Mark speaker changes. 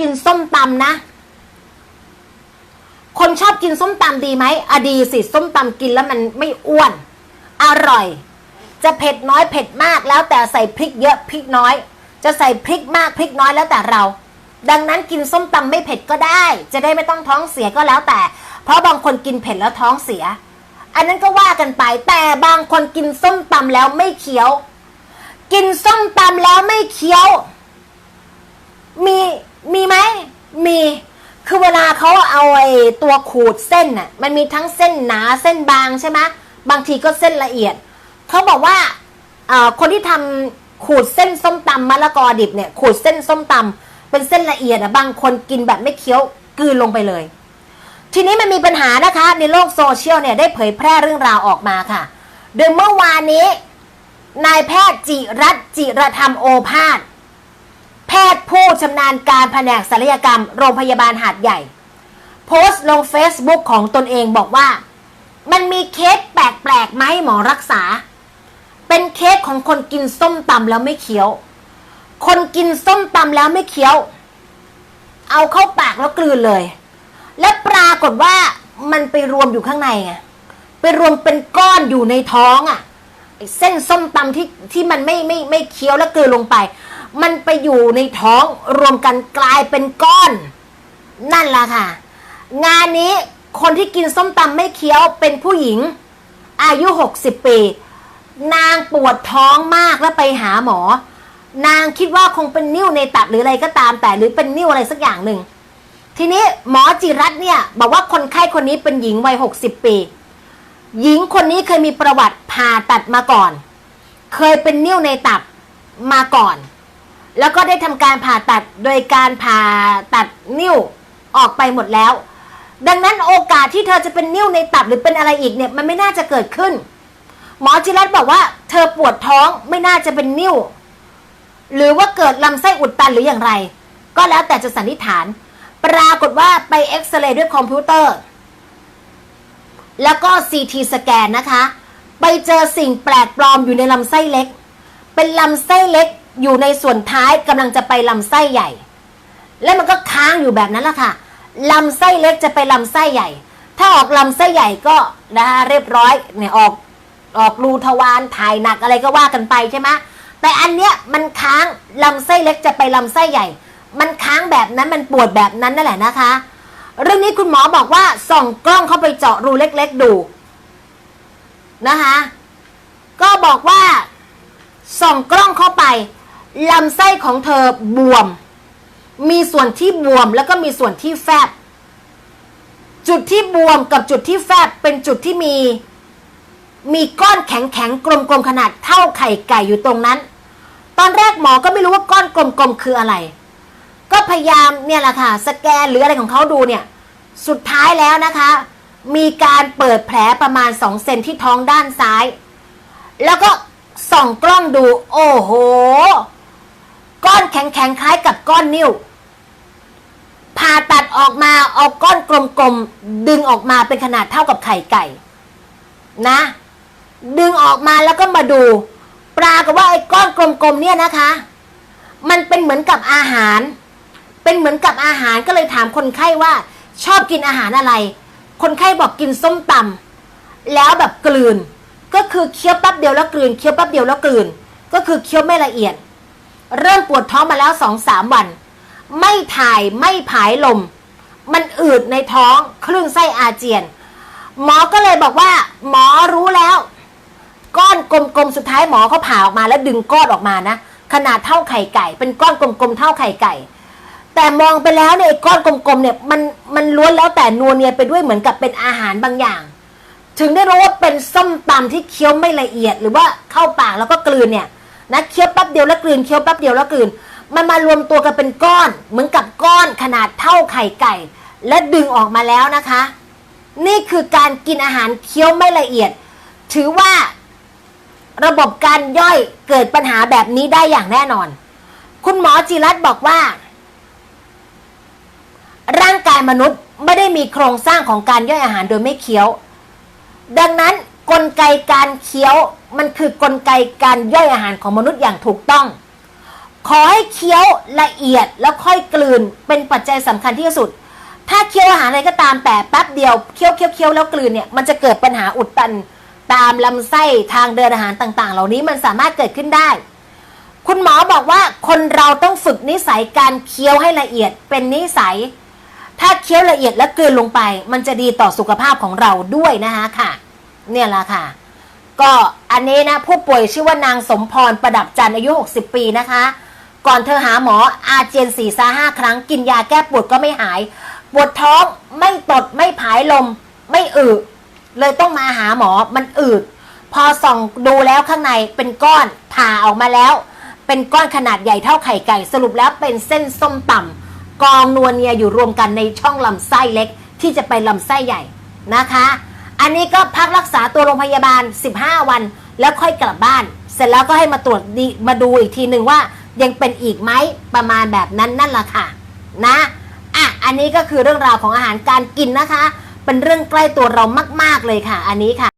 Speaker 1: กินส้มตำนะ คนชอบกินส้มตำดีไหมอะดีสิส้มตำกินแล้วมันไม่อ้วน อร่อย จะเผ็ดน้อยเผ็ดมากแล้วแต่ใส่พริกเยอะพริกน้อย จะใส่พริกมากพริกน้อยแล้วแต่เรา ดังนั้นกินส้มตำไม่เผ็ดก็ได้ จะได้ไม่ต้องท้องเสียก็แล้วแต่ เพราะบางคนกินเผ็ดแล้วท้องเสีย อันนั้นก็ว่ากันไปแต่บางคนกินส้มตำแล้วไม่เคี้ยว กินส้มตำแล้วไม่เคี้ยว มี มีไหมมีคือเวลาเขาเอาไอ้ตัวขูดเส้นน่ะมันมีทั้งเส้นหนาเส้นบางใช่ไหมบางทีก็เส้นละเอียดเขาบอกว่าคนที่ทำขูดเส้นส้มตำมะละกอดิบเนี่ยขูดเส้นส้มตำเป็นเส้นละเอียดอะบางคนกินแบบไม่เคี้ยวกลืนลงไปเลย ทีนี้มันมีปัญหานะคะ ในโลกโซเชียลเนี่ยได้เผยแพร่เรื่องราวออกมาค่ะ โดยเมื่อวานนี้นายแพทย์จิรัตจิรธรรมโอภาส แพทย์ผู้ชำนาญการแผนกศัลยกรรม โรงพยาบาลหาดใหญ่ โพสต์ลง Facebook ของตนเองบอกว่า มันมีเคสแปลกๆไหมหมอรักษา เป็นเคสของคนกินส้มตำแล้วไม่เคี้ยว คนกินส้มตำแล้วไม่เคี้ยว เอาเข้าปากแล้วกลืนเลย และปรากฏว่ามันไปรวมอยู่ข้างในไงไปรวมเป็นก้อนอยู่ในท้องอะ่ะเส้นส้มตำที่ที่มันไม่ไม่ไม่เคี้ยวแล้วกลืนลงไป มันไปอยู่ในท้องรวมกันกลายเป็นก้อน นั่นแหละค่ะ งานนี้คนที่กินส้มตำไม่เคี้ยวเป็นผู้หญิง อายุ 60 ปี นางปวดท้องมากแล้วไปหาหมอ นางคิดว่าคงเป็นนิ่วในตับหรืออะไรก็ตามแต่หรือเป็นนิ่วอะไรสักอย่างหนึ่ง ทีนี้หมอจิรัตเนี่ยบอกว่าคนไข้คนนี้เป็นหญิงวัย 60 ปี หญิงคนนี้เคยมีประวัติผ่าตัดมาก่อน เคยเป็นนิ่วในตับมาก่อน แล้วก็ได้ทำการผ่าตัดโดยการผ่าตัดนิ่วออกไปหมดแล้ว ดังนั้นโอกาสที่เธอจะเป็นนิ่วในตับหรือเป็นอะไรอีกเนี่ยมันไม่น่าจะเกิดขึ้น หมอจิรัตบอกว่า เธอปวดท้องไม่น่าจะเป็นนิ่วหรือว่าเกิดลำไส้อุดตันหรืออย่างไร ก็แล้วแต่จะสันนิษฐาน ปรากฏว่าไปเอ็กซเรย์ด้วยคอมพิวเตอร์ แล้วก็ซีทีสแกนนะคะ ไปเจอสิ่งแปลกปลอมอยู่ในลำไส้เล็ก เป็นลำไส้เล็ก อยู่ในส่วนท้ายกำลังจะไปลำไส้ใหญ่ แล้วมันก็ค้างอยู่แบบนั้นละค่ะลำไส้เล็กจะไปลำไส้ใหญ่ ถ้าออกลำไส้ใหญ่ก็นะคะเรียบร้อยเนี่ยออกออกรูทวารถ่ายหนักอะไรก็ว่ากันไปใช่ไหมแต่อันเนี้ยมันค้างลำไส้เล็กจะไปลำไส้ใหญ่ มันค้างแบบนั้นมันปวดแบบนั้นนั่นแหละนะคะ เรื่องนี้คุณหมอบอกว่าส่องกล้องเข้าไปเจาะรูเล็ก ๆดูนะคะ ก็บอกว่าส่องกล้องเข้าไป ลำไส้ของเธอบวม มีส่วนที่บวมแล้วก็มีส่วนที่แฟบ จุดที่บวมกับจุดที่แฟบเป็นจุดที่มี มีก้อนแข็งๆกลมๆขนาดเท่าไข่ไก่อยู่ตรงนั้น ตอนแรกหมอก็ไม่รู้ว่าก้อนกลมๆคืออะไร ก็พยายามเนี่ยแหละค่ะ สแกนหรืออะไรของเขาดูเนี่ย สุดท้ายแล้วนะคะ มีการเปิดแผลประมาณ2เซนที่ท้องด้านซ้าย แล้วก็ส่องกล้องดู โอ้โห ก้อนแข็งๆคล้ายกับก้อนนิ้วผ่าตัดออกมาเอาก้อนกลมๆดึงออกมาเป็นขนาดเท่ากับไข่ไก่ นะ ดึงออกมาแล้วก็มาดู ปรากฏว่าไอ้ก้อนกลมๆเนี่ยนะคะ มันเป็นเหมือนกับอาหาร เป็นเหมือนกับอาหารก็เลยถามคนไข้ว่า ชอบกินอาหารอะไร คนไข้บอกกินส้มตำแล้วแบบกลืน ก็คือเคี้ยวแป๊บเดียวแล้วกลืนเคี้ยวแป๊บเดียวแล้วกลืน ก็คือเคี้ยวไม่ละเอียด เริ่มปวดท้องมาแล้วสองสามวัน ไม่ถ่ายไม่ผายลม มันอืดในท้องคลื่นไส้อาเจียน หมอก็เลยบอกว่า หมอรู้แล้ว ก้อนกลมๆสุดท้ายหมอเขาผ่าออกมาแล้วดึงก้อนออกมานะขนาดเท่าไข่ไก่ เป็นก้อนกลมๆเท่าไข่ไก่ แต่มองไปแล้วเนี่ยไอ้ก้อนกลมๆเนี่ยมันมันล้วนแล้วแต่นัวเนียไปด้วยเหมือนกับเป็นอาหารบางอย่าง ถึงได้รู้ว่าเป็นส้มตำที่เคี้ยวไม่ละเอียด หรือว่าเข้าปากแล้วก็กลืนเนี่ย นะเคี้ยวแป๊บเดียวแล้วกลืนเคี้ยวแป๊บเดียวแล้วกลืน มันมารวมตัวกันเป็นก้อน เหมือนกับก้อนขนาดเท่าไข่ไก่ และดึงออกมาแล้วนะคะ นี่คือการกินอาหารเคี้ยวไม่ละเอียด ถือว่าระบบการย่อยเกิดปัญหาแบบนี้ได้อย่างแน่นอน คุณหมอจิรัตน์บอกว่า ร่างกายมนุษย์ไม่ได้มีโครงสร้างของการย่อยอาหารโดยไม่เคี้ยว ดังนั้น กลไกการเคี้ยวมันคือกลไกการย่อยอาหารของมนุษย์อย่างถูกต้อง ขอให้เคี้ยวละเอียดแล้วค่อยกลืนเป็นปัจจัยสำคัญที่สุด ถ้าเคี้ยวอาหารอะไรก็ตามแต่แป๊บเดียวเคี้ยวเคี้ยวเคี้ยวแล้วกลืนเนี่ยมันจะเกิดปัญหาอุดตัน ตามลำไส้ทางเดินอาหารต่างๆ เหล่านี้มันสามารถเกิดขึ้นได้ คุณหมอบอกว่าคนเราต้องฝึกนิสัยการเคี้ยวให้ละเอียดเป็นนิสัย ถ้าเคี้ยวละเอียดและกลืนลงไป มันจะดีต่อสุขภาพของเราด้วยนะคะค่ะ เนี่ยแหละค่ะ ก็อันนี้นะผู้ป่วยชื่อว่านางสมพรประดับจันทร์อายุ 60 ปีนะคะ ก่อนเธอหาหมออาเจียนสี่ซาห้าครั้งกินยาแก้ปวดก็ไม่หาย ปวดท้องไม่ตดไม่ผายลม ไม่อึเลยต้องมาหาหมอมันอืดพอส่องดูแล้วข้างในเป็นก้อนผ่าออกมาแล้ว เป็นก้อนขนาดใหญ่เท่าไข่ไก่ สรุปแล้วเป็นเส้นส้มต่ำกองนวลเนียอยู่รวมกันในช่องลำไส้เล็ก ที่จะไปลำไส้ใหญ่นะคะ อันนี้ก็พักรักษาตัวโรงพยาบาล 15 วัน แล้วค่อยกลับบ้าน เสร็จแล้วก็ให้มาตรวจดีมาดูอีกทีหนึ่งว่ายังเป็นอีกไหมประมาณแบบนั้นนั่นแหละค่ะนะอะอันนี้ก็คือเรื่องราวของอาหารการกินนะคะ เป็นเรื่องใกล้ตัวเรามาก ๆเลยค่ะ อันนี้ค่ะ